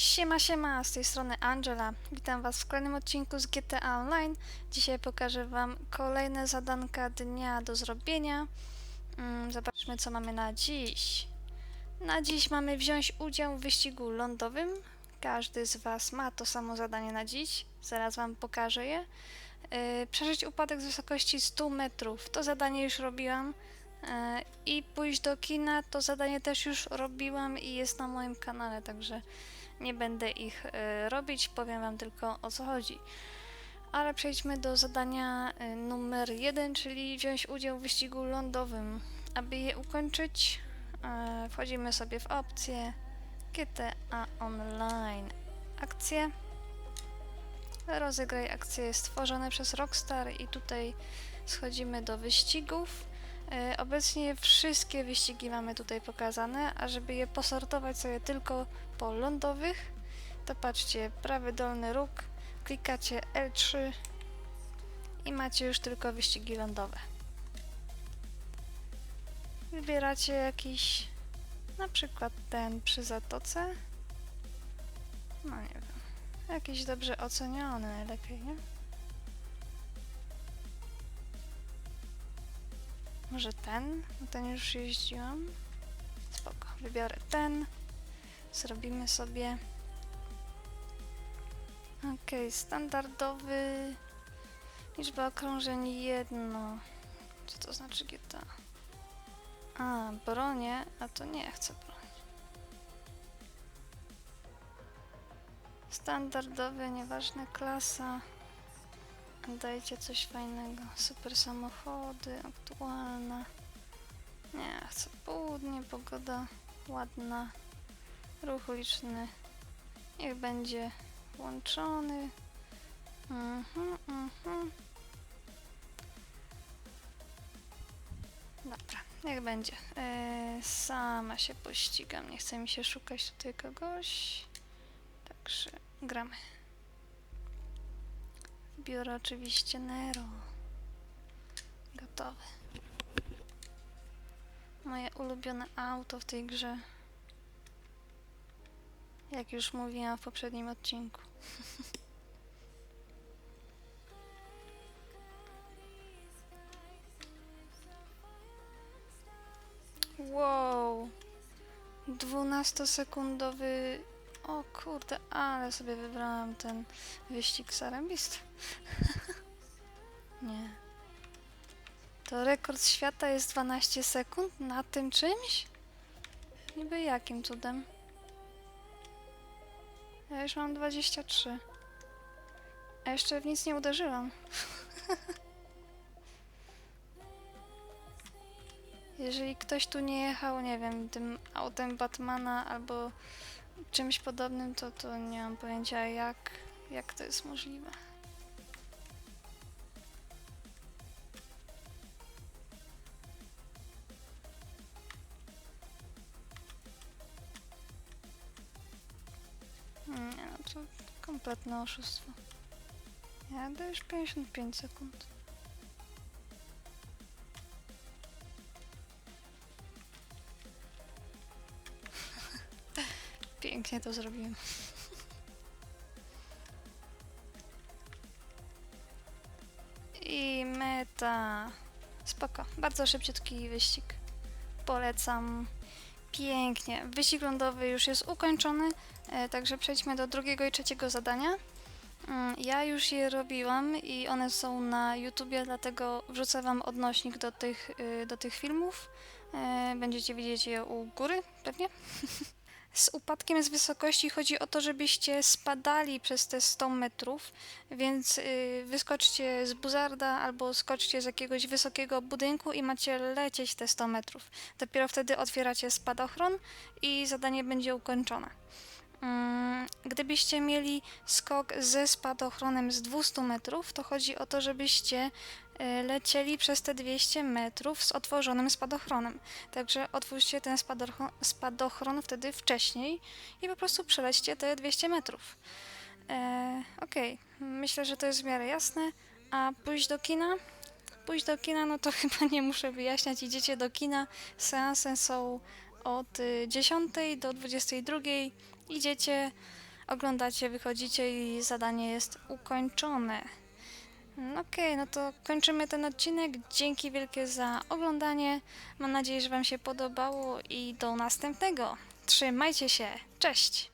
Siema, siema, z tej strony Angela. Witam Was w kolejnym odcinku z GTA Online. Dzisiaj pokażę Wam kolejne zadanka dnia do zrobienia. Mm, Zobaczmy, co mamy na dziś. Na dziś mamy wziąć udział w wyścigu lądowym. Każdy z Was ma to samo zadanie na dziś. Zaraz Wam pokażę je. Yy, przeżyć upadek z wysokości 100 metrów. To zadanie już robiłam. Yy, I pójść do kina. To zadanie też już robiłam i jest na moim kanale, także nie będę ich e, robić, powiem Wam tylko o co chodzi. Ale przejdźmy do zadania e, numer jeden, czyli wziąć udział w wyścigu lądowym. Aby je ukończyć, e, wchodzimy sobie w opcję GTA Online. Akcje. Rozegraj akcje stworzone przez Rockstar i tutaj schodzimy do wyścigów. E, Obecnie wszystkie wyścigi mamy tutaj pokazane, a żeby je posortować sobie tylko po lądowych, to patrzcie, prawy dolny róg, klikacie L3 i macie już tylko wyścigi lądowe. Wybieracie jakiś, na przykład ten przy zatoce. No nie wiem, jakiś dobrze oceniony najlepiej, nie? Może ten? No Ten już jeździłam. Spoko, wybiorę ten. Zrobimy sobie. Okej, standardowy. Liczba okrążeń jedno. Co to znaczy GTA? A, bronie, a to nie chcę broni. Standardowy, nieważne klasa. Dajcie coś fajnego. Super samochody, aktualna. Nie, chcę południe, pogoda ładna. Ruch uliczny. Niech będzie włączony. Mhm, mhm. Dobra, niech będzie. Eee, sama się pościgam. Nie chce mi się szukać tutaj kogoś. Także gramy. Biorę oczywiście Nero. Gotowe. Moje ulubione auto w tej grze. Jak już mówiłam w poprzednim odcinku. wow. 12-sekundowy. O kurde, ale sobie wybrałam ten wyścig zarębisty. Nie. To rekord świata jest 12 sekund na tym czymś? Niby jakim cudem? Ja już mam 23. A jeszcze w nic nie uderzyłam. Jeżeli ktoś tu nie jechał, nie wiem, tym autem Batmana albo czymś podobnym, to, to nie mam pojęcia jak, jak to jest możliwe. Nie no, to kompletne oszustwo. Jadę już 55 sekund. Pięknie to zrobiłem. I meta. Spoko. Bardzo szybciutki wyścig. Polecam. Pięknie. Wyścig lądowy już jest ukończony, e, także przejdźmy do drugiego i trzeciego zadania. Mm, Ja już je robiłam i one są na YouTubie, dlatego wrzucę Wam odnośnik do tych, y, do tych filmów. E, Będziecie widzieć je u góry, pewnie. Z upadkiem z wysokości chodzi o to, żebyście spadali przez te 100 metrów, więc y, wyskoczcie z buzarda albo skoczcie z jakiegoś wysokiego budynku i macie lecieć te 100 metrów. Dopiero wtedy otwieracie spadochron i zadanie będzie ukończone. Mm, Gdybyście mieli skok ze spadochronem z 200 metrów, to chodzi o to, żebyście lecieli przez te 200 metrów z otworzonym spadochronem. Także otwórzcie ten spadochron, wtedy wcześniej i po prostu przelećcie te 200 metrów. E, Okej, myślę, że to jest w miarę jasne. A pójść do kina? Pójść do kina, no to chyba nie muszę wyjaśniać. Idziecie do kina. Seanse są od y, 10 do 22. Idziecie, oglądacie, wychodzicie i zadanie jest ukończone. No Okej, no to kończymy ten odcinek. Dzięki wielkie za oglądanie. Mam nadzieję, że Wam się podobało i do następnego. Trzymajcie się. Cześć!